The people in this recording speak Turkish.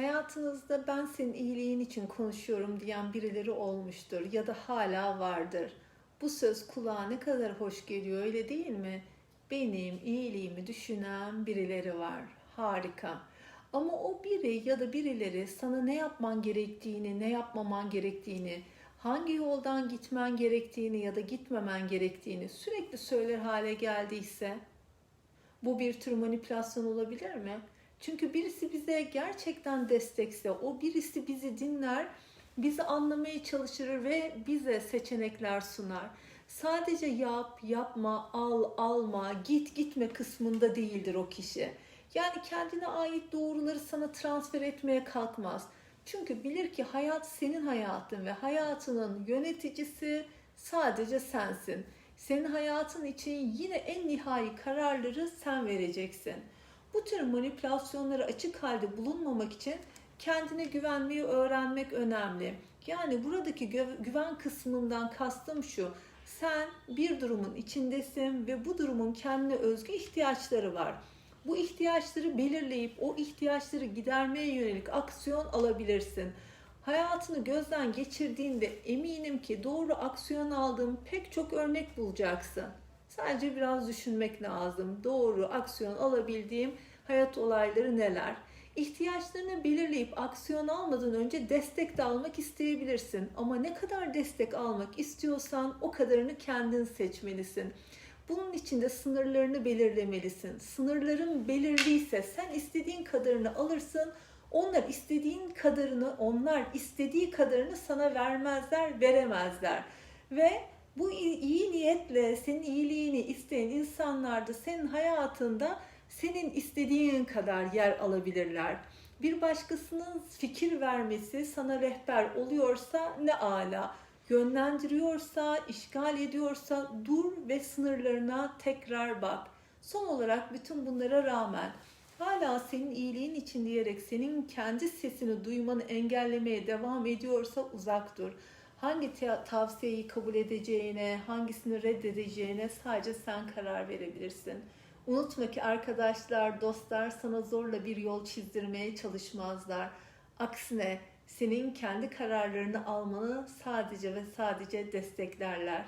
Hayatınızda ben senin iyiliğin için konuşuyorum diyen birileri olmuştur ya da hala vardır. Bu söz kulağa ne kadar hoş geliyor öyle değil mi? Benim iyiliğimi düşünen birileri var. Harika. Ama o biri ya da birileri sana ne yapman gerektiğini, ne yapmaman gerektiğini, hangi yoldan gitmen gerektiğini ya da gitmemen gerektiğini sürekli söyler hale geldiyse bu bir tür manipülasyon olabilir mi? Çünkü birisi bize gerçekten destekse, o birisi bizi dinler, bizi anlamaya çalışır ve bize seçenekler sunar. Sadece yap, yapma, al, alma, git, gitme kısmında değildir o kişi. Yani kendine ait doğruları sana transfer etmeye kalkmaz. Çünkü bilir ki hayat senin hayatın ve hayatının yöneticisi sadece sensin. Senin hayatın için yine en nihai kararları sen vereceksin. Bu tür manipülasyonlara açık halde bulunmamak için kendine güvenmeyi öğrenmek önemli. Yani buradaki güven kısmından kastım şu. Sen bir durumun içindesin ve bu durumun kendine özgü ihtiyaçları var. Bu ihtiyaçları belirleyip o ihtiyaçları gidermeye yönelik aksiyon alabilirsin. Hayatını gözden geçirdiğinde eminim ki doğru aksiyon aldığın pek çok örnek bulacaksın. Sadece biraz düşünmek lazım. Doğru aksiyon alabildiğim hayat olayları neler? İhtiyaçlarını belirleyip aksiyon almadan önce destek de almak isteyebilirsin. Ama ne kadar destek almak istiyorsan o kadarını kendin seçmelisin. Bunun için de sınırlarını belirlemelisin. Sınırların belirliyse sen istediğin kadarını alırsın. Onlar istediğin kadarını, onlar istediği kadarını sana vermezler, veremezler. Ve bu iyi niyetle senin iyiliğini isteyen insanlar da senin hayatında senin istediğin kadar yer alabilirler. Bir başkasının fikir vermesi sana rehber oluyorsa ne ala. Yönlendiriyorsa, işgal ediyorsa dur ve sınırlarına tekrar bak. Son olarak bütün bunlara rağmen hala senin iyiliğin için diyerek senin kendi sesini duymanı engellemeye devam ediyorsa uzak dur. Hangi tavsiyeyi kabul edeceğine, hangisini reddedeceğine sadece sen karar verebilirsin. Unutma ki arkadaşlar, dostlar sana zorla bir yol çizdirmeye çalışmazlar. Aksine senin kendi kararlarını almanı sadece ve sadece desteklerler.